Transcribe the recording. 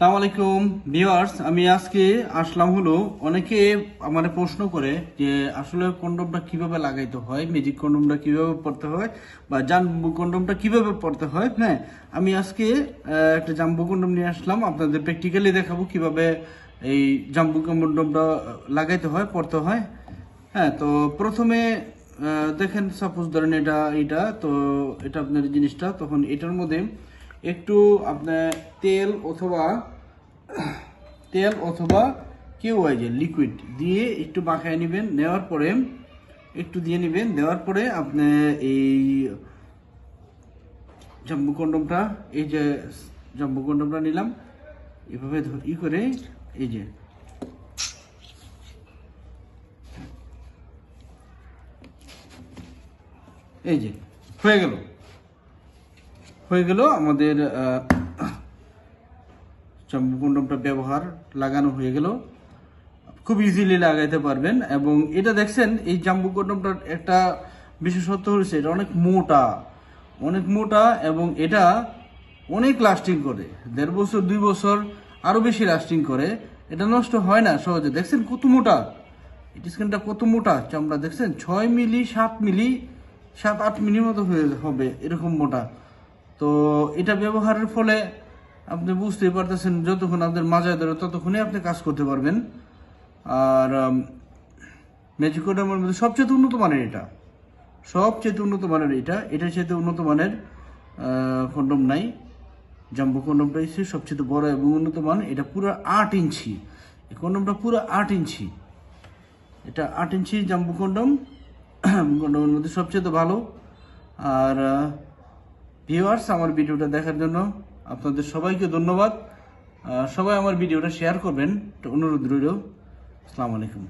সালাম আলাইকুম, ভিউয়ার্স, আমি আজকে আসলাম হলো অনেকে আমার প্রশ্ন করে যে আসলে কন্ডমটা কীভাবে লাগাইতে হয় ম্যাজিক কন্ডমটা কীভাবে পড়তে হয় বা জাম্বু কন্ডমটা কীভাবে পড়তে হয় হ্যাঁ আমি আজকে একটা জাম্বু কন্ডম নিয়ে আসলাম, আপনাদের প্র্যাকটিক্যালি দেখাবো কীভাবে এই জাম্বু কন্ডমটা লাগাইতে হয়, পড়তে হয় হ্যাঁ তো প্রথমে দেখেন সাপোজ ধরেন এটা এটা তো এটা আপনার জিনিসটা, তখন এটার মধ্যে একটু আপনার তেল অথবা তেল অথবা কেউ যে লিকুইড দিয়ে একটু মাখায় নেবেন। নেওয়ার পরে একটু দিয়ে নেবেন। দেওয়ার পরে আপনি এই জাম্বু কন্ডমটা এই যে জাম্বু কন্ডমটা নিলাম। এভাবে ই করে এই যে এই যে, হয়ে গেল। হয়ে গেল। আমাদের কন্ডমটা ব্যবহার লাগানো হয়ে গেল। খুব ইজিলি লাগাইতে পারবেন। এবং এটা দেখছেন, এই জাম্বু কন্ডমটার একটা বিশেষত্ব হচ্ছে, এটা অনেক মোটা অনেক মোটা এবং এটা অনেক লাস্টিং করে। দেড় বছর, দুই বছর আরও বেশি লাস্টিং করে। এটা নষ্ট হয় না সহজে। দেখছেন কত মোটা? এটি স্ক্রিনটা কত মোটা? চামড়া দেখছেন, ছয় মিলি, সাত মিলি, সাত আট মিলির মতো হয়ে হবে, এরকম মোটা। তো এটা ব্যবহারের ফলে আপনি বুঝতেই পারতেছেন যতক্ষণ আপনার মাজায় ধরে ততক্ষণই আপনি কাজ করতে পারবেন। আর ম্যাজিকোডামের মধ্যে সবচেয়ে উন্নত মানের এটা। সবচেয়ে উন্নত মানের এটা। এটার সাথে উন্নত মানের কন্ডম নাই। জাম্বো কন্ডমটা হচ্ছে সবচেয়ে বড় এবং উন্নত মান। এটা পুরো আট ইঞ্চি। এই কন্ডমটা পুরো আট ইঞ্চি। এটা আট ইঞ্চি জাম্বু কন্ডম কন্ডমের মধ্যে সবচেয়ে ভালো। আর ভিউয়ার্স আমার ভিডিওটা দেখার জন্য আপনাদের সবাইকে ধন্যবাদ। সবাই আমার ভিডিওটা শেয়ার করবেন। অনুরোধ রইল। আসসালামু আলাইকুম।